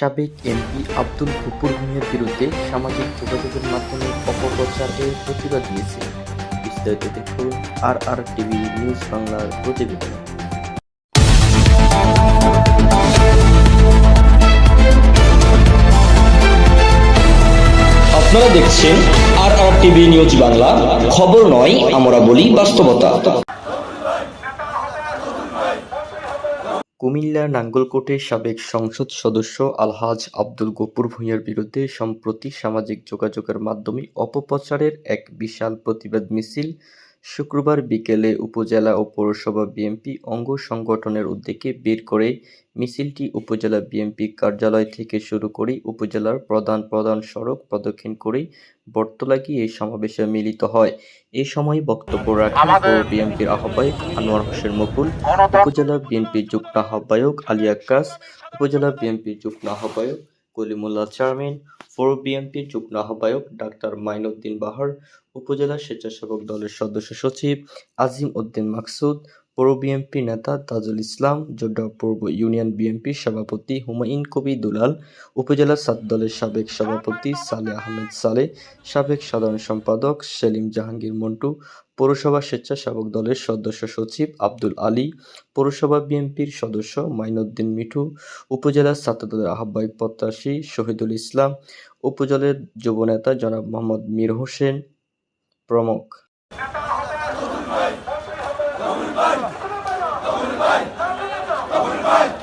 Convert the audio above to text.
সাবেক এমপি আব্দুল গফুর ভূঁইয়ার বিরুদ্ধে সামাজিক যোগাযোগের মাধ্যমে অপপ্রচারের প্রতিবাদ দিয়েছে। বিস্তারিত দেখুন আর আর টিভি নিউজ বাংলার প্রতিবেদন। আপনারা দেখছেন আর আর টিভি নিউজ বাংলা। খবর নয়, আমরা বলি বাস্তবতা। কুমিল্লা নাঙ্গলকোটের সাবেক সংসদ সদস্য আলহাজ আব্দুল গফুর ভূঁইয়ার বিরুদ্ধে সম্প্রতি সামাজিক যোগাযোগের মাধ্যমে অপপ্রচারের এক বিশাল প্রতিবাদ মিছিল শুক্রবার বিকেলে উপজেলা ও পৌরসভা বিএনপি অঙ্গ সংগঠনের উদ্যোগে বের করে মিছিলটি উপজেলা বিএনপি কার্যালয় থেকে শুরু করে উপজেলার প্রধান প্রধান সড়ক প্রদক্ষিণ করে বটতলা গিয়ে এই সমাবেশে মিলিত হয়। এ সময় বক্তব্য রাখেন পৌর বিএনপির আহ্বায়ক আনোয়ার হোসেন মকুল উপজেলা বিএনপির যুগ্ম আহ্বায়ক আলী আক্কাস উপজেলা বিএনপির যুগ্ম আহ্বায়ক কলিমুল্লাহ চেয়ারম্যান ফোর বিএনপির যুগ্ম আহ্বায়ক ডাক্তার মাইনুদ্দিন বাহার, উপজেলা স্বেচ্ছাসেবক দলের সদস্য সচিব আজিম উদ্দিন মাকসুদ পৌর বিএনপি নেতা তাজুল ইসলাম জোড্ডা পূর্ব ইউনিয়ন বিএনপির সভাপতি হুমায়ুন কবি দুলাল, উপজেলা দলের সাবেক সভাপতি সালে আহমেদ সালে, সাবেক সাধারণ সম্পাদক সেলিম জাহাঙ্গীর মন্টু, পৌরসভা স্বেচ্ছাসেবক দলের সদস্য সচিব আব্দুল আলী, পৌরসভা বিএনপির সদস্য মাইনুদ্দিন মিঠু, উপজেলা ছাত্রদলের আহ্বায়ক প্রত্যাশী শহীদুল ইসলাম, উপজেলার যুবনেতা জনাব মোহাম্মদ মীর হোসেন প্রমুখ। fight!